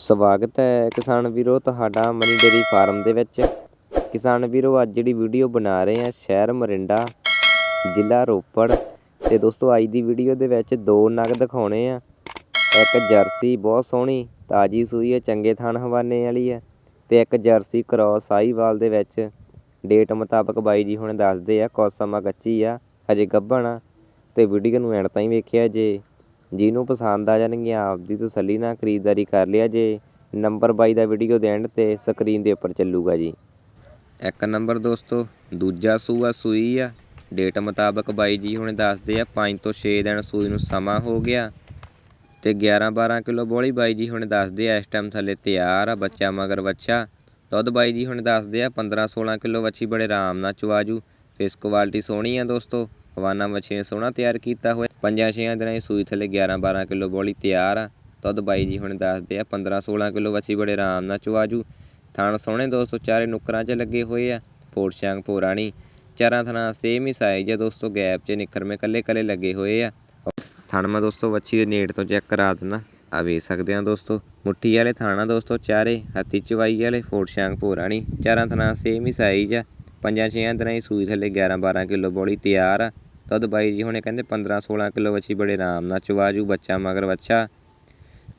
ਸਵਾਗਤ ਹੈ ਕਿਸਾਨ ਵੀਰੋ ਤੁਹਾਡਾ ਮਨੀ ਡੇਰੀ ਫਾਰਮ ਦੇ ਵਿੱਚ। ਕਿਸਾਨ ਵੀਰੋ, ਅੱਜ ਜਿਹੜੀ ਵੀਡੀਓ ਬਣਾ ਰਹੇ ਹਾਂ, ਸ਼ਹਿਰ ਮਰਿੰਡਾ, ਜ਼ਿਲ੍ਹਾ ਰੋਪੜ। ਤੇ ਦੋਸਤੋ, ਅੱਜ ਦੀ ਵੀਡੀਓ ਦੇ ਵਿੱਚ ਦੋ ਨਗ ਦਿਖਾਉਣੇ ਆ। ਇੱਕ ਜਰਸੀ ਬਹੁਤ ਸੋਹਣੀ, ਤਾਜੀ ਸੂਈ ਹੈ, ਚੰਗੇ ਥਣ ਹਵਾਨੇ ਵਾਲੀ ਹੈ। ਤੇ ਇੱਕ ਜਰਸੀ ਕ੍ਰਾਸ ਸਾਹੀਵਾਲ ਦੇ ਵਿੱਚ। ਡੇਟ ਮੁਤਾਬਕ ਬਾਈ ਜੀ ਹੁਣ ਦੱਸਦੇ ਆ ਕੁਛ ਸਮਾਂ ਕੱਚੀ ਆ, ਹਜੇ ਗੱਭਣ ਆ। ਤੇ ਵੀਡੀਓ ਨੂੰ ਐਂਡ ਤਾਈਂ ਵੇਖਿਆ ਜੇ। ਜਿਹਨੂੰ ਪਸੰਦ ਆ ਜਾਣਗੀਆਂ, ਆਪਦੀ ਤਸੱਲੀ ਨਾਲ ਖਰੀਦਦਾਰੀ ਕਰ ਲਿਆ ਜੇ। ਨੰਬਰ ਬਾਈ ਦਾ ਵੀਡੀਓ ਦੇ ਐਂਡ ਤੇ ਸਕਰੀਨ ਦੇ ਉੱਪਰ ਚੱਲੂਗਾ ਜੀ। ਇੱਕ ਨੰਬਰ ਦੋਸਤੋ, ਦੂਜਾ ਸੂਆ ਸੂਈ ਆ। ਡੇਟ ਮੁਤਾਬਕ ਬਾਈ ਜੀ ਹੁਣੇ ਦੱਸਦੇ ਆ 5 ਤੋਂ 6 ਦਿਨ ਸੂਈ ਨੂੰ ਸਮਾਂ ਹੋ ਗਿਆ। ਤੇ 11 12 ਕਿਲੋ ਬੋਲੀ ਬਾਈ ਜੀ ਹੁਣ ਦੱਸਦੇ ਆ, ਇਸ ਟਾਈਮ ਥੱਲੇ ਤਿਆਰ ਆ, ਬੱਚਾ ਮਗਰ ਬੱਚਾ। ਦੁੱਧ ਬਾਈ ਜੀ ਹੁਣ ਦੱਸਦੇ ਆ 15 16 ਕਿਲੋ ਵੱਛੀ ਬੜੇ ਆਰਾਮ ਨਾਲ ਚਵਾਜੂ ਫੇਸ ਕੁਆਲਿਟੀ ਸੋਹਣੀ ਆ ਦੋਸਤੋ। ਹਵਾਨਾ ਵੱਛੀ ਨੇ ਸੋਹਣਾ ਤਿਆਰ ਕੀਤਾ ਹੋਇਆ। ਪੰਜਾਂ ਛੇਆਂ ਦਿਨਾਂ ਦੀ ਸੂਈ ਥੱਲੇ 11 12 ਕਿਲੋ ਬੋਲੀ ਤਿਆਰ ਆ। ਦੁੱਧ ਬਾਈ ਜੀ ਹੁਣ ਦੱਸਦੇ ਆ 15 16 ਕਿਲੋ ਵੱਛੀ ਬੜੇ ਆਰਾਮ ਨਾਲ ਚਵਾਜੂ ਥਣ ਸੋਹਣੇ ਦੋਸਤੋ ਚਾਰੇ ਨੁੱਕਰਾਂ 'ਚ ਲੱਗੇ ਹੋਏ ਆ। ਫੋੜ ਸ਼ਾਂਗ ਪੋਰਾਣੀ ਚਾਰਾਂ ਥਣਾ ਸੇਮ ਹੀ ਸਾਈਜ਼ ਆ ਦੋਸਤੋ ਗੈਪ 'ਚ ਨਿਖਰਵੇਂ ਕੱਲੇ ਕੱਲੇ ਲੱਗੇ ਹੋਏ ਆ। ਥਣ ਮੈਂ ਦੋਸਤੋ ਵੱਛੀ ਦੇ ਨੇੜ ਤੋਂ ਚੈੱਕ ਕਰਾ ਦਿੰਦਾ। ਆ ਵੇਖ ਸਕਦੇ ਆ ਦੋਸਤੋ, ਮੁੱਠੀ ਵਾਲੇ ਥਾਣਾ ਦੋਸਤੋ ਚਾਰੇ, ਹੱਥੀ ਚਵਾਈ ਵਾਲੇ ਫੋੜ ਸ਼ਾਂਗ ਪੋਰਾਣੀ ਚਾਰਾਂ ਥਣਾ ਸੇਮ ਹੀ ਸਾਈਜ਼ ਆ। ਪੰਜਾਂ ਛੇਆਂ ਦਿਨਾਂ ਦੀ ਸੂਈ ਥੱਲੇ 11 12 ਕਿਲੋ ਬੋਲੀ ਤਿਆਰ ਆ। ਦੁੱਧ ਬਾਈ ਜੀ ਹੁਣੇ ਕਹਿੰਦੇ 15 16 ਕਿਲੋ ਵੱਛੀ ਬੜੇ ਆਰਾਮ ਨਾਲ ਚਵਾਜੂ ਬੱਚਾ ਮਗਰ ਵੱਛਾ।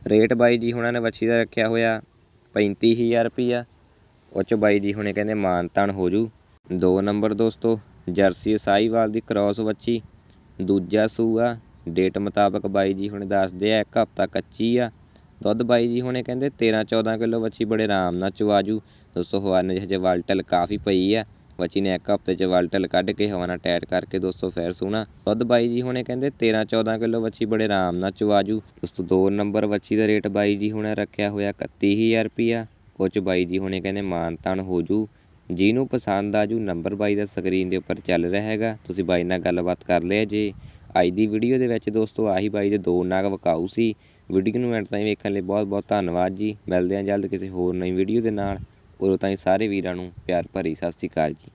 ਰੇਟ ਬਾਈ ਜੀ ਹੁਣਾਂ ਨੇ ਵੱਛੀ ਦਾ ਰੱਖਿਆ ਹੋਇਆ 35000 ਰੁਪਈਆ। ਉਹ 'ਚ ਬਾਈ ਜੀ ਹੁਣੇ ਕਹਿੰਦੇ ਮਾਨ ਤਾਨ ਹੋ ਜੂ। ਦੋ ਨੰਬਰ ਦੋਸਤੋ, ਜਰਸੀ ਸਾਈਵਾਲ ਦੀ ਕ੍ਰਾਸ ਵੱਛੀ। ਦੂਜਾ ਸੂਆ ਡੇਟ ਮੁਤਾਬਕ ਬਾਈ ਜੀ ਹੁਣੇ ਦੱਸਦੇ ਆ, ਇੱਕ ਹਫ਼ਤਾ ਕੱਚੀ ਆ। ਦੁੱਧ ਬਾਈ ਜੀ ਹੁਣੇ ਕਹਿੰਦੇ 13 14 ਕਿਲੋ ਵੱਛੀ ਬੜੇ ਆਰਾਮ ਨਾਲ ਚਵਾਜੂ ਦੋਸਤੋ, ਹਵਾਨੇ ਹਜੇ ਵਲਟਲ ਕਾਫੀ ਪਈ ਆ। ਵੱਛੀ ਨੇ ਇੱਕ ਹਫ਼ਤੇ 'ਚ ਵਲਟਲ ਕੱਢ ਕੇ ਹਵਾ ਨਾਲ ਟੈਟ ਕਰਕੇ ਦੋਸਤੋ ਫਿਰ ਸੋਹਣਾ। ਦੁੱਧ ਬਾਈ ਜੀ ਹੁਣੇ ਕਹਿੰਦੇ 13 14 ਕਿਲੋ ਵੱਛੀ ਬੜੇ ਆਰਾਮ ਨਾਲ ਚਵਾਜੂ ਦੋਸਤੋ ਦੋ ਨੰਬਰ ਵੱਛੀ ਦਾ ਰੇਟ ਬਾਈ ਜੀ ਹੁਣੇ ਰੱਖਿਆ ਹੋਇਆ 31000 ਰੁਪਿਆ ਉਹ 'ਚ ਬਾਈ ਜੀ ਹੁਣੇ ਕਹਿੰਦੇ ਮਾਨ ਤਾਨ ਹੋ ਜੂ। ਜਿਹਨੂੰ ਪਸੰਦ ਆ ਜੂ, ਨੰਬਰ ਬਾਈ ਦਾ ਸਕਰੀਨ ਦੇ ਉੱਪਰ ਚੱਲ ਰਿਹਾ ਹੈਗਾ। ਤੁਸੀਂ ਬਾਈ ਨਾਲ ਗੱਲਬਾਤ ਕਰ ਲਿਆ ਜੇ। ਅੱਜ ਦੀ ਵੀਡੀਓ ਦੇ ਵਿੱਚ ਦੋਸਤੋ ਆਹੀ ਬਾਈ ਦੇ ਦੋ ਨਾਗ ਵਕਾਊ ਸੀ। ਵੀਡੀਓ ਨੂੰ ਐਂਡ ਤਾਈਂ ਵੇਖਣ ਲਈ ਬਹੁਤ ਬਹੁਤ ਧੰਨਵਾਦ ਜੀ। ਮਿਲਦੇ ਹਾਂ ਜਲਦ ਕਿਸੇ ਹੋਰ ਨਵੀਂ ਵੀਡੀਓ ਦੇ ਨਾਲ। ਉਦੋਂ ਤਾਈਂ ਸਾਰੇ ਵੀਰਾਂ ਨੂੰ ਪਿਆਰ ਭਰੀ ਸਤਿ ਸ਼੍ਰੀ ਅਕਾਲ ਜੀ।